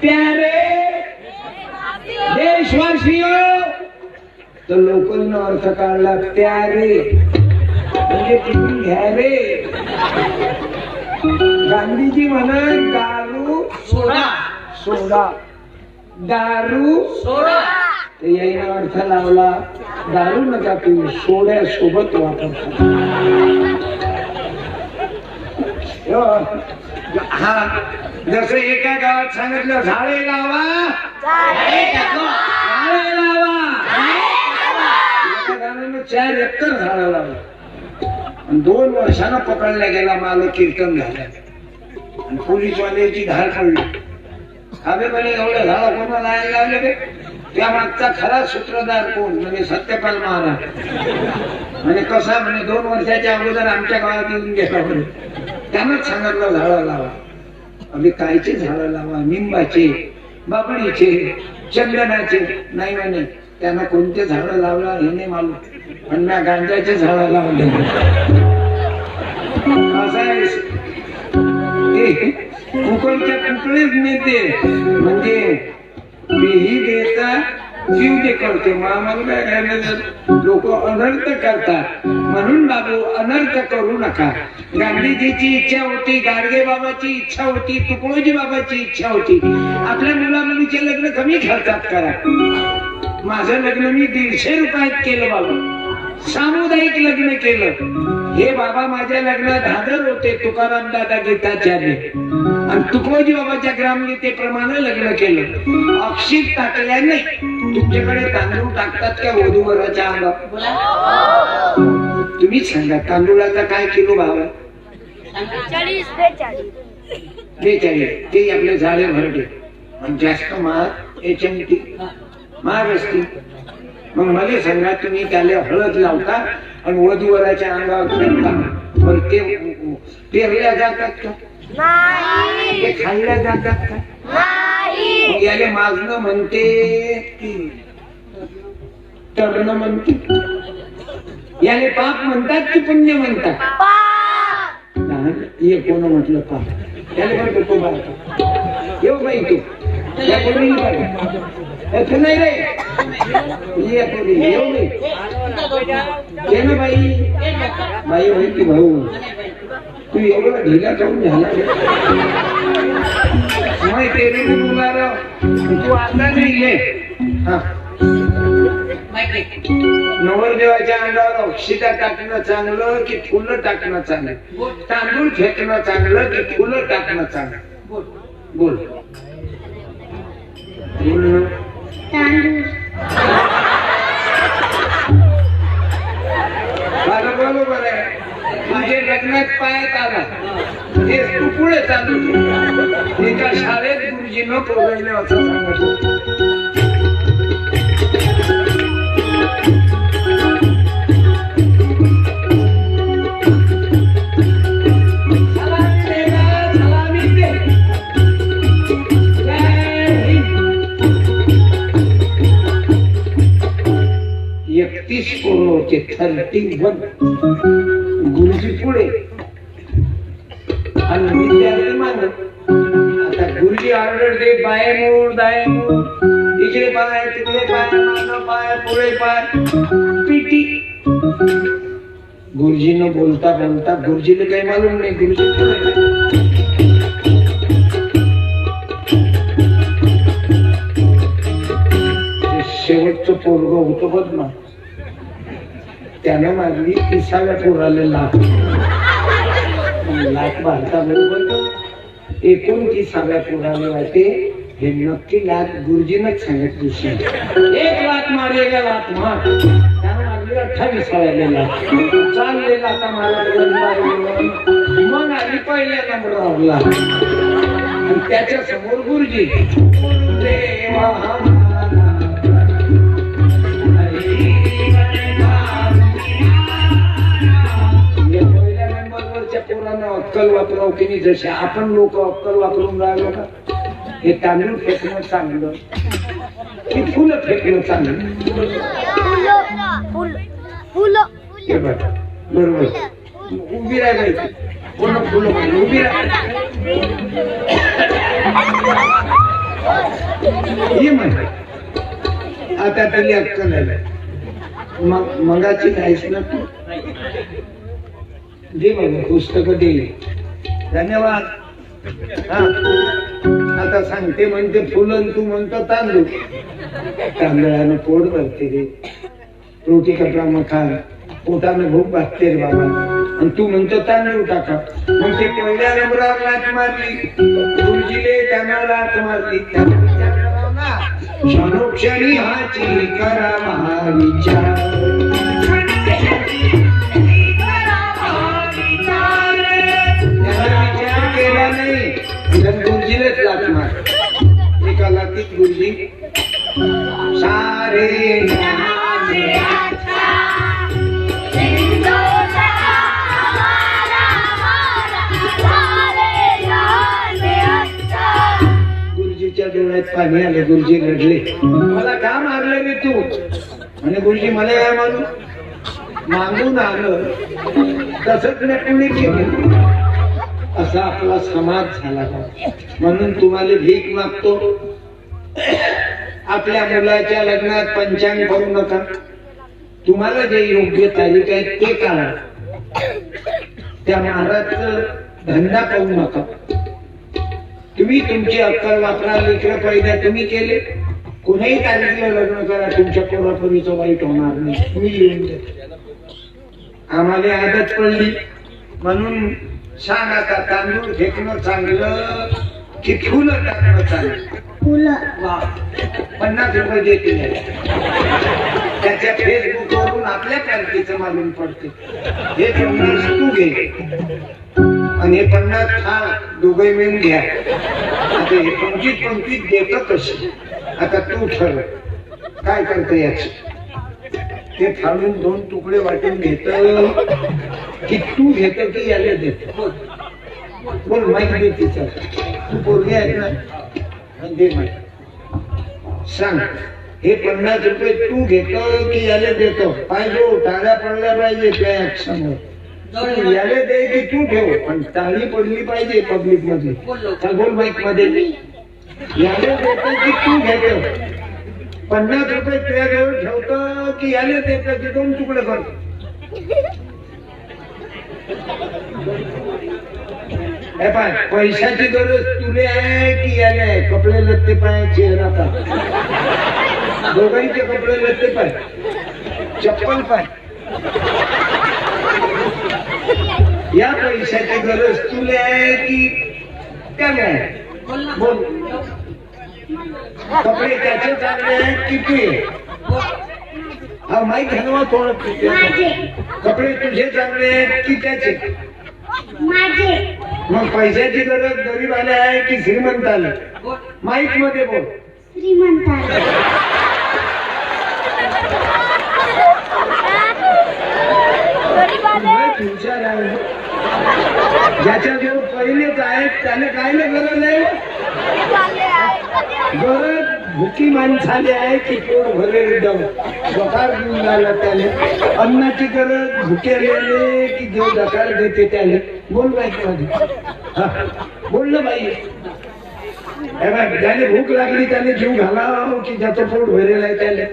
प्यारे। देशवासियो तर लोकांना अर्थ काढला प्यारे. म्हणजे तिथून घ्या रे गांधीजी म्हणा दारू सोडा. सोडा. दारू सोडा. तर यायला अर्थ लावला दारू नका पिऊ सोड्या सोबत हा. जसं एका गावात सांगितलं झाडे लावा. झाडे लावा. चार एकर झाडं लावलं. आणि दोन वर्षानं पकडला गेला मला कीर्तन झालं आणि पोलीसवाल्याची धार पडली आम्ही म्हणे एवढं झाडं कोणाला लावायला लावले बे? त्या मागचा खरा सूत्रधार कोण? म्हणजे सत्यपाल महाराज. म्हणजे कसा? म्हणे दोन वर्षाच्या अगोदर आमच्या गावात येऊन गेला. त्यानंच सांगितलं झाडं लावा. आम्ही कायचे झाडं लावा निंबाचे बाबळीचे चंदनाचे. नाही म्हणे त्यांना कोणते झाडं लावला हे नाही मालूम. पण मी गांजाचे झाडं लावले. असं कुकरच्या कुकळीच नेते. म्हणजे मीही देता जीव ते करते लोक अनर्थ करतात. म्हणून बाबू अनर्थ करू नका. गांधीजीची इच्छा होती गाडगे बाबाची इच्छा होती तुकडोजी बाबाची इच्छा होती. आपल्या मुला मुलीचे लग्न कमी खर्चात करा. माझं लग्न मी दीडशे रुपयात केलं बाबा. सामुदायिक लग्न केलं. हे बाबा माझ्या लग्नात हादर होते तुकाराम दादा गीताचार्य. आणि तुकोजी बाबाच्या ग्रामगीतेप्रमाणे लग्न केलं. अक्षित टाकल्याने तुमच्याकडे तांदूळ टाकतात का वधूवराच्या अंगावर? तुम्हीच सांगा तांदूळाचा काय किलो भाव आहे? बेचाळीस. ते आपले झाडे आणि जास्त महाग याच्यामध्ये महाग असतील. मग मला सांगा तुम्ही त्याला हळद लावता आणि वधूवराच्या अंगावर फिरता मग ते पेरल्या जातात का? ते खाल्ल्या जातात का? याले मागणं म्हणते तरण म्हणते. याले पाप म्हणतात की पुण्य म्हणतात? पाप ये कोण म्हटलं पाप? त्याला बरं तो बाळका येऊ बाई तू. या कोणी नाही रे. ये कोणी? येऊ बाई. ये ना बाई. बाई माहिती भाऊ? तू एवढा ढिला जाऊन झाला मैं तेरे को बुला रहा हूं. तू आता नाही ये हा. नवरदेवाच्या अंगावर औषधा टाकणं चांगलं की फुलं टाकणं चांगलं? तांदूळ फेकणं चांगलं की फुलं टाकणं चांगलं? बोल. बोल. माझं बरोबर आहे म्हणजे लग्नात पायात आला हे तू चालू एका शाळेत गुरुजीनं पोरगले असं सांगत एकतीस करोडचे थर्टी वन गुरुजी पुढे. आणि विद्यार्थी मागे आता गुरुजी ऑर्डर दे बाय मूळ दाय मूळ इकडे पाय तिकडे पाय मागं पाय पुढे पाय. पिटी. गुरुजीनं बोलता बोलता गुरुजीने काही मालूम नाही गुरुजी पुढे शेवटचं पोरग होतं बघ ना. त्याने मागली तिसाव्या पोराला लाख मग लाख भारताबरोबर एकोणतीसाव्या पोराला वाटे हे नक्की लाख गुरुजीनच सांगितली एक लाख मारेगा लाख मार. त्यानं मागली अठ्ठावीस लाख चाललेला आता मला मग आली पहिल्या नंबरावरला त्याच्यासमोर गुरुजी गुरुदेवा अक्कल वापराव की नाही? जसे आपण लोक अक्कल वापरून राहिलो का? हे तांदूळ फेकणं चांगलं. की फुलं फेकणं चांगलं? हे बघ बरोबर. उभी राहायला पूर्ण फुलं पाहिजे उभी म्हण. आता तरी अक्कल आलं मग मगाची नाहीस ना तू? दे बघ पुस्तक दे. धन्यवाद. हा. आता सांगते म्हणते फुलं तू म्हणतो तांदूळ. तांदळानं पोट भरते रे. रोटी कपडा मखान पोटानं भूक भागते रे बाबा. आणि तू म्हणतो तांदूळ टाका. मग ते पहिल्या नंबरावर लाट मारली गुरुजीले त्यांना लाट मारली. त्याला विचार करावा क्षणोक्षणी हाची करा महाविचार. मार एका गुरुजी. सारे गुरुजीच्या डोळ्यात पाणी आलं गुरुजी रडले. मला का मारलं रे तू? आणि गुरुजी मला काय मारू? मागून आलं. तसंच पुणे केलं. असा आपला समाज झाला म्हणून तुम्हाला भीक मागतो. आपल्या मुलाच्या लग्नात पंचांग करू नका. तुम्हाला जे योग्य तारीख आहे ते काढा. त्या महाराजचं धंदा पाहू नका. तुम्ही तुमची अक्कल वापरा लेकर पैदा तुम्ही केले. कोणाही तारीखला लग्न करा तुमच्या पोरापोरीचं वाईट होणार नाही. मी येऊन आम्हाला आदत पडली. म्हणून सांग आता तांदूळ फेकणं चांगलं की फुलं टाकणं चांगलं? वा पन्नास रुपये देतील त्याच्या फेसबुक वरून आपल्या पालखीचं मालूम पडते. हे पन्नास तू घे. आणि हे पन्नास हा दोघे मिळून घ्या. आता हे पंचवीस पंचवीस देतं कशी आता तू ठरव. काय करतं याच? ते फाडून दोन तुकडे वाटून घेत की तू घेत की याला देत? बोल. माहिती दे तू पोरगी आहे ना? दे माहिती सांग हे पन्नास रुपये तू घेतो की याला देतो? पाहिजे टाळ्या पडल्या पाहिजे त्या समोर. याले याला दे की तू ठेव पण टाळी पडली पाहिजे पब्लिकमध्ये. बोल माईकमध्ये याला देतो की तू घेतो? पन्नास रुपये तुझ्या जवळ ठेवत की याने ते त्याचे दोन तुकडे करतो हे पाय पैशाची गरज तुले आहे की याने आहे? कपडे लत्ते पाय चेहरा पाय. दोघांचे कपडे लत्ते पाय. चप्पल पाय. या पैशाची गरज तुले आहे की त्याने आहे? बोल. कपडे त्याचे चांगले आहेत की तुझे हा माहीत घालवा थोडं माझे. कपडे तुझे चांगले आहेत की त्याचे? मग पैशाची गरज गरीब आले आहे की श्रीमंत आले माईकमध्ये बोल श्रीमंताला आहे. ज्याच्या जवळ पहिलेच आहेत त्याने काय नाही गरज आहे? गरज भुकी माणसाले आहे की पोट भरेल दम डकार घेऊन राहिला त्याने. अन्नाची गरज भुकेले की जो डकार देते त्याने. बोल बाई हे. बघ, ज्याने भूक लागली त्याने जीव घालाव की ज्याचं पोट भरेल आहे त्याने.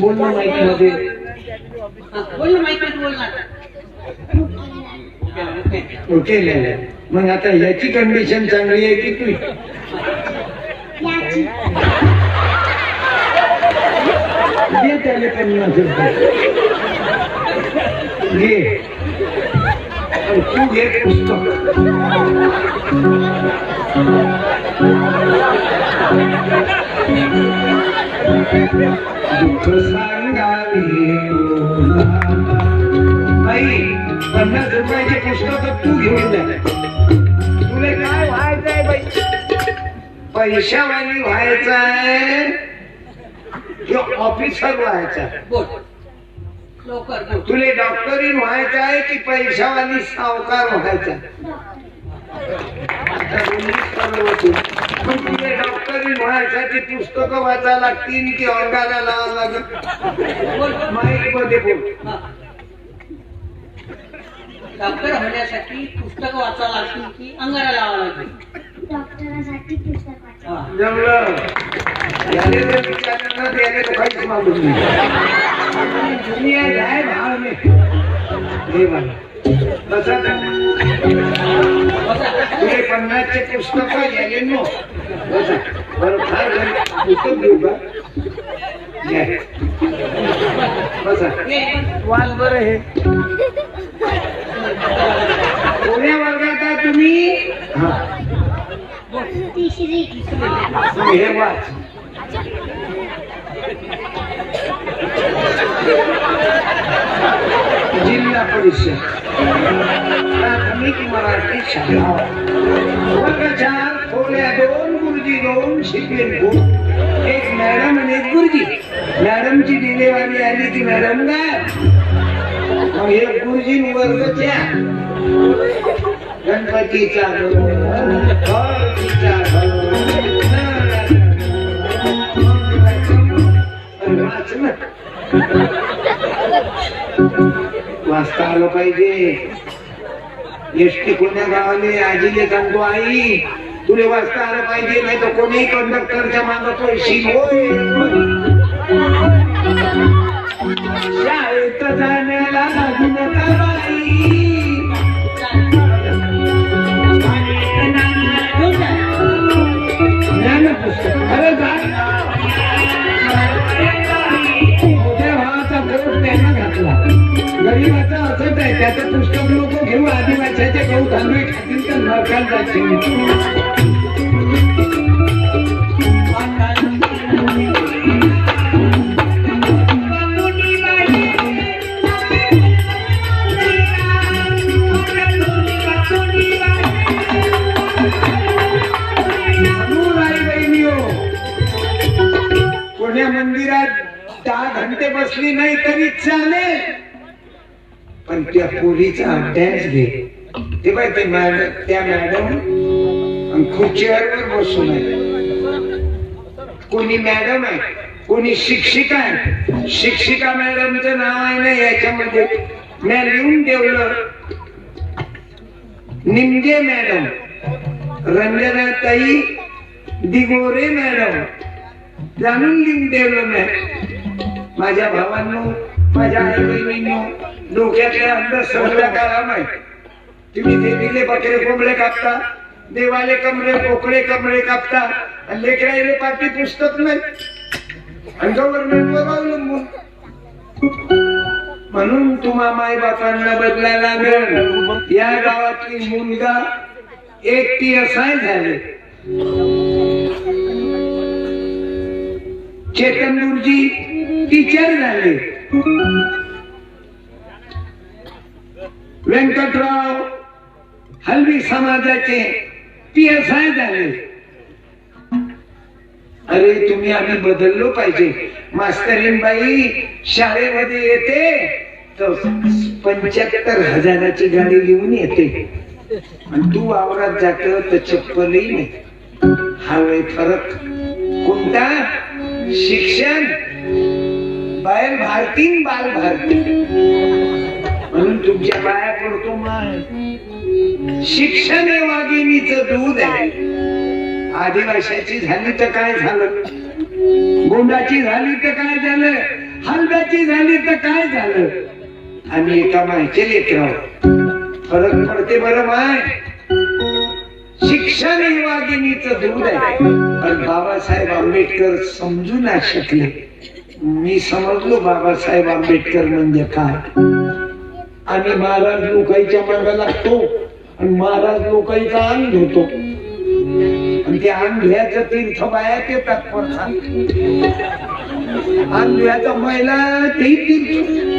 बोल ना माहिती मध्ये बोल ना माईकमध्ये बोल ना. ओके. मग आता याची कंडिशन चांगली आहे की तू? याची दे त्याला पन्नास रुपये घे आणि तू घे पुस्तक दुःख सांगावे तुला. बाई पन्नास रुपयाचे पुस्तक तू घेऊन जा पैशावाली व्हायचंय किंवा ऑफिसर व्हायचा. बोल. तुले डॉक्टरी व्हायचं आहे की पैशावाली सावकार व्हायचा? तुले डॉक्टरी व्हायसाठी पुस्तकं वाचायला लागतील की अंगाला लावा लागत बोल. माईकमध्ये बोल. डॉक्टर होण्यासाठी पुस्तक वाचावं लागतील की अंगाला लावावं लागेल? डॉक्टरासाठी पुस्तक वाचा. जमलं याने जर विचारलं ना तर याने तर काहीच मागून नाही दुनिया जाय भाव में बघा. बसा ना. तुझे पन्नासचे पुस्तक याले नो बसा बरं फार झालं. पुस्तक देऊ का घ्या. बसा वाल बरं हे कोण्या वर्गात तुम्ही तिसरी हे वाच जिल्हा परिषद प्राथमिक मराठी शाळा वर्ग चार खोल्या दोन गुरुजी दोन शिकवेल दोन एक मॅडम आणि एक गुरुजी मॅडमची डिलेवारी आली ती मॅडम काय मग हे गुरुजी वर्ग चार गणपतीचा वाचता आलं पाहिजे. एसटी कोण्या गावाने आजीने सांगतो आई तुला वाचता आलं पाहिजे नाही तर कोणी कंडक्टरच्या मागं पैसे शाळेत जाण्याला लागून गरीबाचा असत आहे त्याचं पुस्तक लोक घेऊ आदिवासाचे गहू तांदूळ खातील तर नरकात जातील बसली नाही तरी चालेल. पण त्या पोरीचा अभ्यास घे. ते बाय ते मॅडम त्या मॅडम खुर्चीवर बसून आहे. कोणी मॅडम आहे कोणी शिक्षिका आहे. शिक्षिका मॅडमचं नाव आहे ना याच्यामध्ये. मी लिहून ठेवलं निमगे मॅडम. रंजनाताई दिगोरे मॅडम. जाणून लिहून ठेवलं मॅडम. माझ्या भावांनो माझ्या आई बहिणींनो डोक्यातल्या अंधश्रद्धा काढा माहिती तुम्ही देवीले बकरे कोंबडे कापता देवाले कमरे कोकळे कमरे कापता आणि लेकराईले पाठी पुस्तक नाही. आणि गव्हर्नमेंटवर अवलंबून. म्हणून तुम्हा माय बापांना बदलायला लागल या गावातली मुलगा एक असाय झाले. चेतन गुरुजी टीचर झाले. व्यंकटराव हलवी समाजाचे पी एस आय झाले. अरे तुम्ही आम्ही बदललो पाहिजे. मास्तरीनबाई शाळेमध्ये येते तर पंच्याहत्तर हजाराची गाडी घेऊन येते. आणि तू वावरात जात तर चप्पलही नाही. हा फरक कोणता? शिक्षण बाहेर भारतीन बाल भारती म्हणून तुमच्या बाया पडतो माय शिक्षण हे वाघिणीचं दूध आहे. आदिवाशाची झाली तर काय झालं? गोंडाची झाली तर काय झालं? हलव्याची झाली तर काय झालं? आम्ही एका माहिती लेकर फरक पडते बरं माय. शिक्षण हे वाघिणीचं दूध आहे. पण बाबासाहेब आंबेडकर समजू नाही शकले. मी समजलो बाबासाहेब आंबेडकर म्हणजे काय. आणि महाराज लोकाईच्या मागे लागतो आणि महाराज लोकाईचा अंग धुतो आणि ते अंग धुयाचं तीर्थ बाया ते तात्पर्य अंग महिला ते तीर्थ.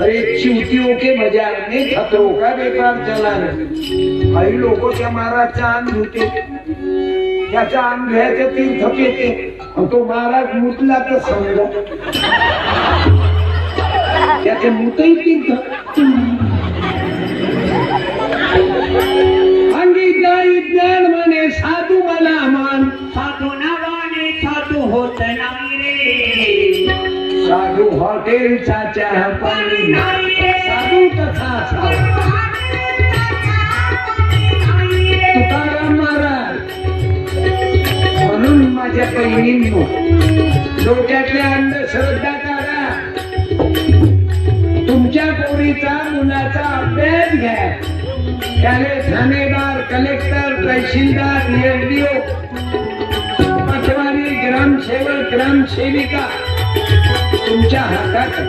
अरे चिवतियों के बाजार में खतरों का व्यापार चला है काही लोक त्या महाराजचा अंग धुते त्याचा अंग धुयाचं तीर्थ पेते आणि तो महाराज मुतला तर समजा. त्याचे मुतही तीर्थ अंगी ज्ञानी ज्ञान म्हणे साधू मला मान. साधू हॉटेलचा चहा पाणी साधू तसा असावा तुकाराम महाराज. माझ्या बहिणींनो डोक्यातल्या अंधश्रद्धा काढा. तुमच्या पोरीचा मुलाचा अभ्यास घ्या. त्याने ठाणेदार कलेक्टर तहसीलदार एसडीओ पटवारी ग्रामसेवक ग्रामसेविका तुमच्या हातात.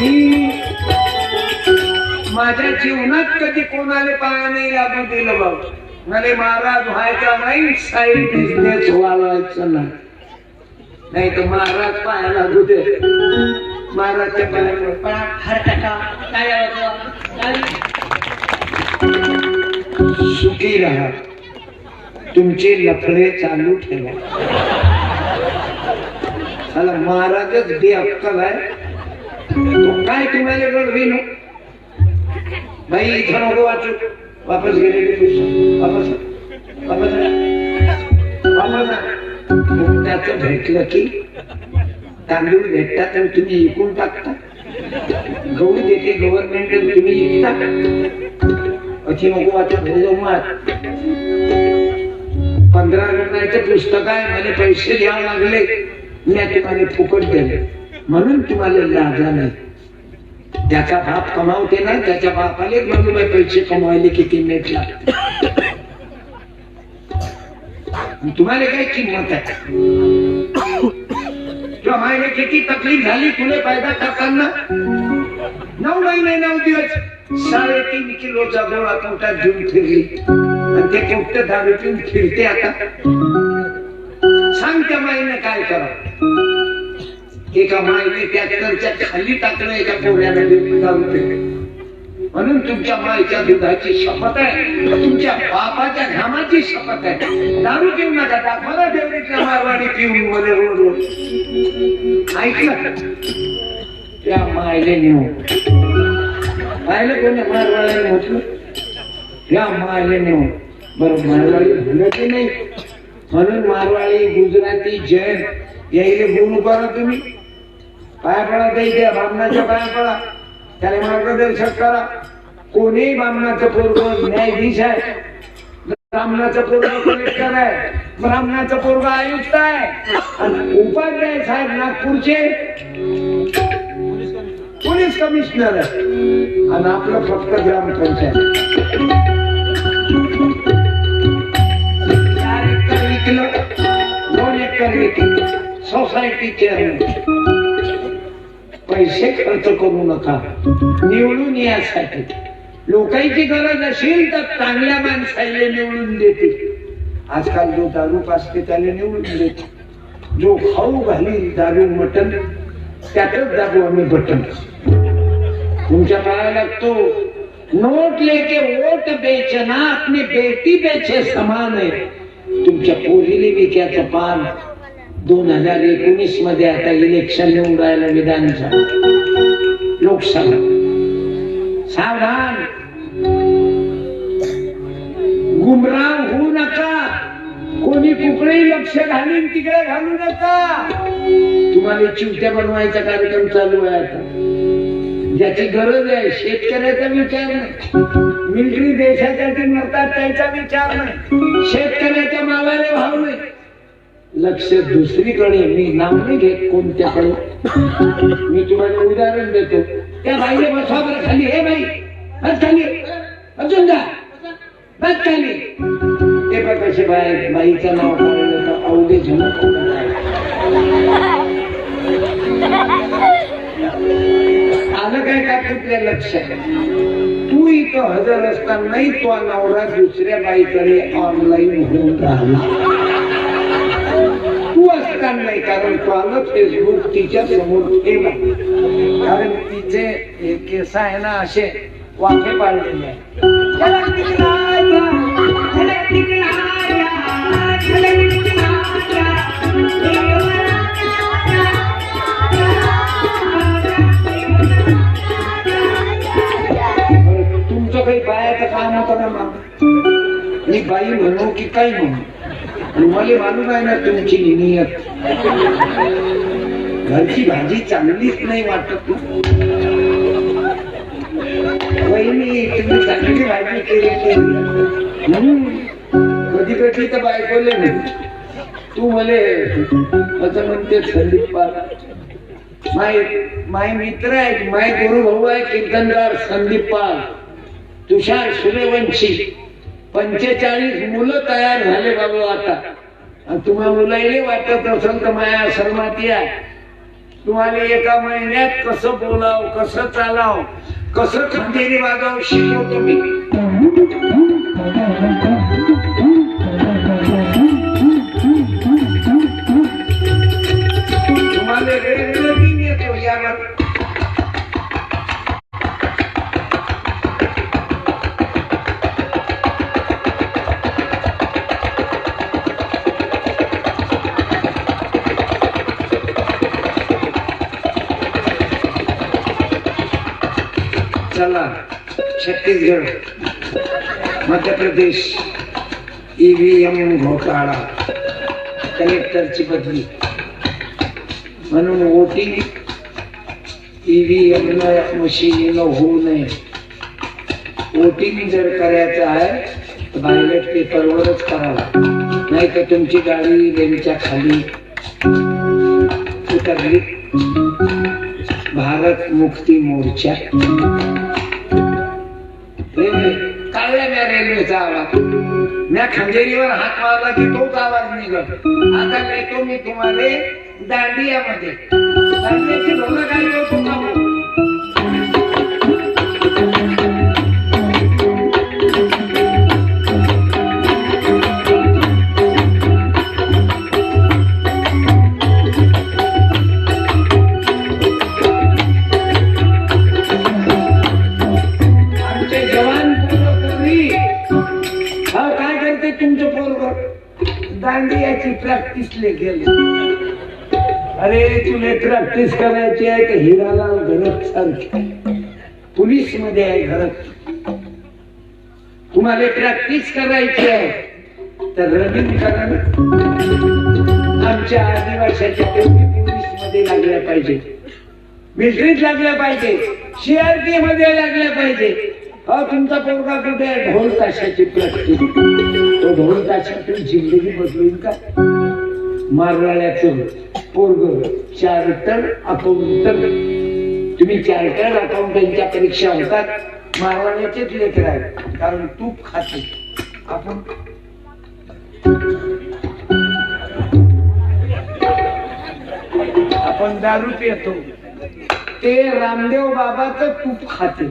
मी माझ्या जीवनात कधी कोणाला पाया नाही लागू दिलं बघ मला महाराज व्हायचा नाही साईड बिझनेस वाढवायचं नाही. नाही तर महाराज पाया लागू दे. महाराजच्या पायावर पण हर टका. काय? सुखी राहा. तुमचे लफडे चालू ठेवा. चला महाराजच दे अक्कल आहे तो काय तुम्हाला रडविनो नो बाई इथं नको वाचू वापस गेलेले पैसे वापस वापस वापस मग भेटलं की तांदूळ भेटतात आणि तुम्ही विकून टाकता गहू देते गव्हर्नमेंट तुम्ही विकता अशी नको वाटत भोजमात पंधरा रुपयाचं पुस्तक आहे मला पैसे द्यावे लागले या ठिकाणी फुकट दिले म्हणून तुम्हाला लाजा नाही त्याचा बाप कमावते ना त्याच्या बापाने म्हणून पैसे कमवायले किती नेट तुम्हाला काय किंमत आहे? किंवा मायने किती तकलीफ झाली तुला फायदा करताना? नऊ महिने नऊ दिवस. साडेतीन किलोचा गोळा पोटात घेऊन फिरली. आणि ते पोट दारू पिऊन फिरते आता. सांगते त्या काय करावं? एका माईने ट्रॅक्टरच्या खाली टाकणं एका पोऱ्याला म्हणून तुमच्या माईच्या दुधाची शपथ आहे. तुमच्या बापाच्या घामाची शपथ आहे. दारू पिऊ नका दाखवा देवरीच्या मारवाडी पिऊन मध्ये रोड रोड ऐकलं? त्या मायले नेऊ पाहिलं कोणी मारवाड्याने म्हटलं या मायले नेऊ बरं मारवाडी भलं की नाही? म्हणून मारवाडी गुजराती जैन यायले बोलू करा तुम्ही? पाया पडा काही द्या बामणाच्या पाया पडा त्याला मार्गदर्शक करा. कोणी बामणाचं पोरग न्यायाधीश आहे ब्राह्मणाचं पोरग कलेक्टर आहे ब्राह्मणाचं पोरग आयुक्त आहे आणि उपाध्याय साहेब नागपूरचे पोलीस कमिशनर आहे. आणि आपलं फक्त ग्रामपंचायत. चार एकर विकलं दोन एकर विकलं. सोसायटी चेअरमॅन पैसे खर्च करू नका. निवडून यासाठी. लोकांची गरज असेल तर चांगल्या माणसाला निवडून देते. आजकाल जो दारू पासते त्याला निवडून देते. जो खाऊ घालील दारू मटन त्यातच दाबू आम्ही बटन तुमच्या काळा लागतो. नोट लेके वोट बेचना अपनी बेटी बेचे समान आहे. तुमच्या पोरीने विक्याचं पान दोन हजार एकोणीसमध्ये आता इलेक्शन येऊन राहिलं विधानसभा. लोकसभा. सावधान. गुमराह होऊ नका. कोणी कुकडे लक्ष घालीन तिकडे घालू नका. तुम्हाला चिवट्या बनवायचा कार्यक्रम चालू आहे आता. ज्याची गरज आहे शेतकऱ्याचा विचार नाही. मिलिटरी देशासाठी मरतात त्याचा विचार नाही. शेतकऱ्याच्या मालाला भाव नाही. लक्ष दुसरीकडे. मी नाव नाही घेत कोणत्याकडे. मी तुम्हाला उदाहरण देतो. त्या बाईने बसवा बरं खाली. हे बाई बस खाली. अजून जा. बस खाली. ते बघ कसे बाई बाईचं नाव काढलं तर अवघे झमक आलं काय का तुझ्या लक्षात? तू इथं हजर असताना नाही तो नवरा दुसऱ्या बाईकडे ऑनलाईन होऊन राहिला. तू नाही कारण तो फेसबुक तिच्या समोर ठेवला. कारण तिचे हे केस आहे ना असे वाफे पाडलेले तुमचं काही बायाचं काम होतं ना मग? मी बाई म्हणू की काही म्हणू? मला मालूम आहे ना तुमची नियत. घरची भाजी चांगलीच नाही वाटत वहिनी तुम्ही चांगली भाजी केली कधी कधी तर बायकोले नाही. तू मले असं म्हणते संदीप पाल माय माय मित्र आहे माय गुरु भाऊ आहे कीर्तनदार संदीप पाल तुषार सूर्यवंशी. पंचेचाळीस मुलं तयार झाले बाबा आता. तुम्हा मुलाही वाटत असेल तर माया शर्माती आहे तुम्हाला एका महिन्यात कसं बोलाव कसं चालाव कसं खंडेरी वागाव शिकवतो मी. चला छत्तीसगड मध्य प्रदेश ईव्हीएम घोटाळा कलेक्टरची बदली. म्हणून वोटिंग ईव्हीएम मशीन होऊ नये. वोटिंग जर करायचं आहे तर बायलेट पेपरवरच करावा नाही तर तुमची गाडी रेलच्या खाली उतरली. भारत मुक्ती मोर्चा. रेल्वे काढल्या म्या रेल्वेचा आवाज. म्या खंजेरीवर हात मारला की तोच आवाज निघत आता येतो मी तुम्हाला दांडियामध्ये. दांडियाची ढोलं काय बसले गेले. अरे तुला प्रॅक्टिस करायची आहे का? हिरालाल घरत सारखे. पोलीसमध्ये आहे घरत. तुम्हाला प्रॅक्टिस करायची आहे. तर रनिंग करा आमच्या आदिवाशाच्या पोलीसमध्ये लागल्या पाहिजे. मिलिटरीत लागल्या पाहिजे. सीआरपी मध्ये लागल्या पाहिजे. हा तुमचा पोरगा कुठे ढोल ताशाची प्रॅक्टिस तो ढोल ताशातून जिंदगी बदलून का? मारवाड्याचं पोरग. चार्टर अकाउंटंट तुम्ही चार्टर अकाउंटंटच्या परीक्षा होतात. मारवाड्याचेच लेकर आहेत. कारण तूप खाते. आपण आपण दारू पितो ते रामदेव बाबाचं तूप खाते.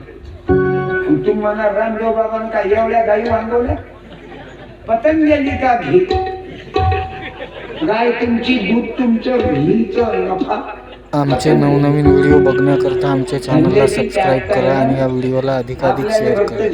आणि तू म्हणा रामदेव बाबांना काय एवढ्या गाई वांगवल्या? पतंजली का घी गाय तुमची दूध तुमचं घीच नफा. आमचे नवनवीन व्हिडिओ बघण्याकरता आमच्या चॅनलला सबस्क्राईब करा आणि या व्हिडिओला अधिकाधिक शेअर करा.